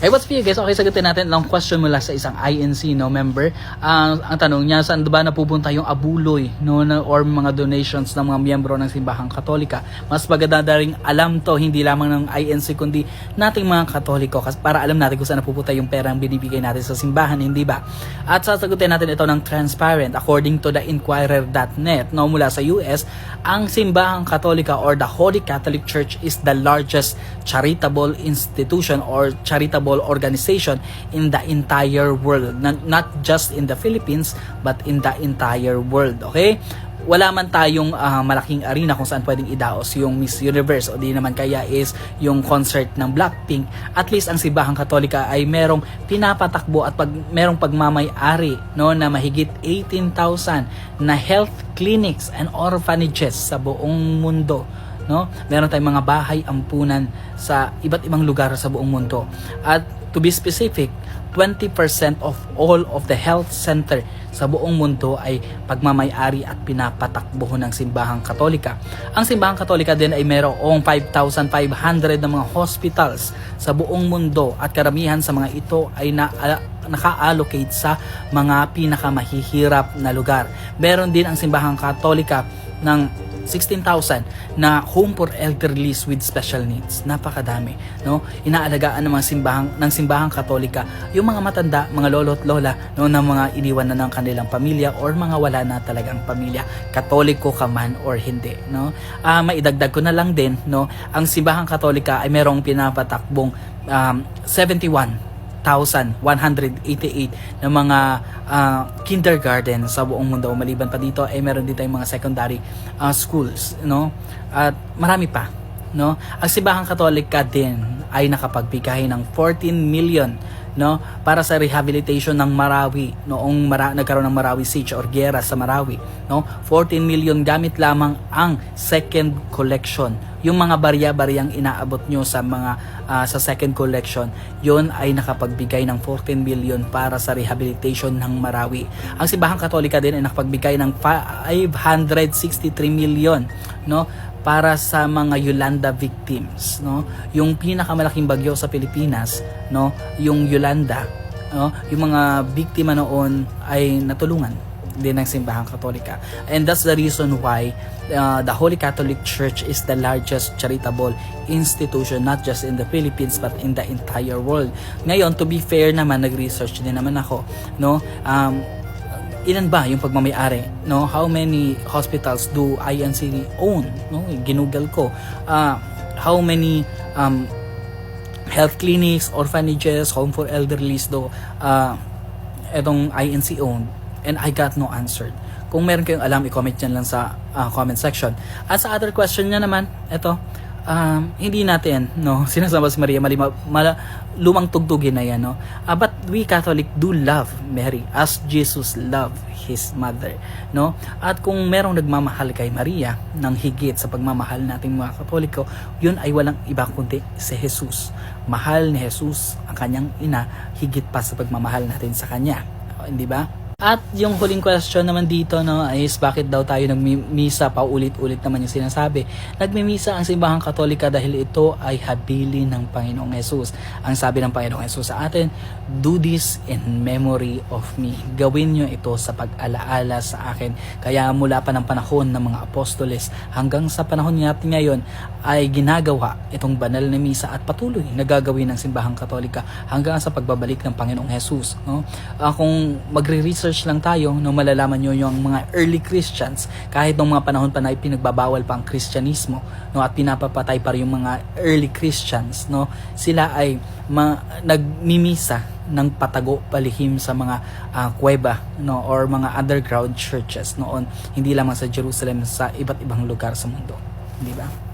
Hey, what's up guys? Okay, sagutin natin ang question mula sa isang INC no member. Ang ang tanong niya, saan ba napupunta yung abuloy no na, or mga donations ng mga miyembro ng simbahang Katolika? Mas maganda rin alam to hindi lamang ng INC kundi nating mga Katoliko kasi para alam natin kung saan napupunta yung perang binibigay natin sa simbahan, hindi ba? At sasagutin natin ito ng transparent according to the inquirer.net no mula sa US, ang simbahang Katolika or the Holy Catholic Church is the largest charitable institution or charitable organization in the entire world. Not, just in the Philippines, but in the entire world. Okay? Wala man tayong ah, malaking arena kung saan pwedeng idaos yung Miss Universe o di naman kaya is yung concert ng Blackpink. At least ang Sibahang Katolika ay merong pinapatakbo at pag, merong pagmamay-ari no, na mahigit 18,000 na health clinics and orphanages sa buong mundo no? Meron tayong mga bahay ampunan sa iba't ibang lugar sa buong mundo. At to be specific, 20% of all of the health center sa buong mundo ay pagmamayari at pinapatakbo ng simbahang katolika. Ang simbahang katolika din ay mayroong 5,500 na mga hospitals sa buong mundo at karamihan sa mga ito ay na naka-allocate sa mga pinakamahihirap na lugar. Meron din ang simbahang katolika ng 16,000 na home for elderlies with special needs. Napakadami, no? Inaalagaan ng mga simbahang ng simbahang Katolika yung mga matanda, mga lolo at lola no ng mga iniwan na ng kanilang pamilya or mga wala na talagang pamilya, Katoliko ka man or hindi, no? Ah, maidagdag ko na lang din, no? Ang simbahang Katolika ay merong pinapatakbong um, 71 1,188 na mga ah, kindergarten sa buong mundo. Maliban pa dito, ay meron din tayong mga secondary ah, schools, no? At marami pa, no? Ang Sibahang Katolika din ay nakapagbigay ng 14 million no? Para sa rehabilitation ng Marawi noong mara, nagkaroon ng Marawi siege or gera sa Marawi no? 14 million gamit lamang ang second collection. Yung mga barya-baryang inaabot nyo sa mga ah, sa second collection yon ay nakapagbigay ng 14 million para sa rehabilitation ng Marawi. Ang Sibahang Katolika din ay nakapagbigay ng 563 million no para sa mga Yolanda victims no? Yung pinakamalaking bagyo sa Pilipinas no? Yung Yolanda no? Yung mga biktima noon ay natulungan din ng simbahang katolika. And that's the reason why uh, the Holy Catholic Church is the largest charitable institution not just in the Philippines but in the entire world. Ngayon to be fair naman nag-research din naman ako no? Um, ilan ba yung pagmamayari no? How many hospitals do INC own no? Ginugol ko. Ah, how many um, health clinics orphanages home for elderlies do uh, etong INC owned and I got no answer. Kung meron kayong alam i-comment dyan lang sa ah, comment section. At sa other question niya naman eto um, hindi natin no? Sinasama si Maria mali mala, lumang tugtugin na yan no? Ah, but we Catholic do love Mary as Jesus loved his mother no? At kung merong nagmamahal kay Maria ng higit sa pagmamahal nating mga Katoliko yun ay walang iba kundi si Jesus. Mahal ni Jesus ang kanyang ina higit pa sa pagmamahal natin sa kanya. O, hindi ba at yung huling question naman dito no is bakit daw tayo nagmimisa pa ulit-ulit naman yung sinasabi. Nagmimisa ang simbahang katolika dahil ito ay habili ng Panginoong Yesus. Ang sabi ng Panginoong Yesus sa atin, do this in memory of me. Gawin nyo ito sa pag-alaala sa akin. Kaya mula pa ng panahon ng mga apostoles hanggang sa panahon natin ngayon ay ginagawa itong banal na misa at patuloy na gagawin ng simbahang katolika hanggang sa pagbabalik ng Panginoong Jesus. No? Ah, kung magre-research lang tayo, no, malalaman nyo yung mga early Christians, kahit nung mga panahon pa na ipinagbabawal pa ang Kristyanismo, no, at pinapapatay pa rin yung mga early Christians, no, sila ay ma- nagmimisa ng patago palihim sa mga ah, kuweba no or mga underground churches noon. Hindi lamang sa Jerusalem sa iba't ibang lugar sa mundo. Di ba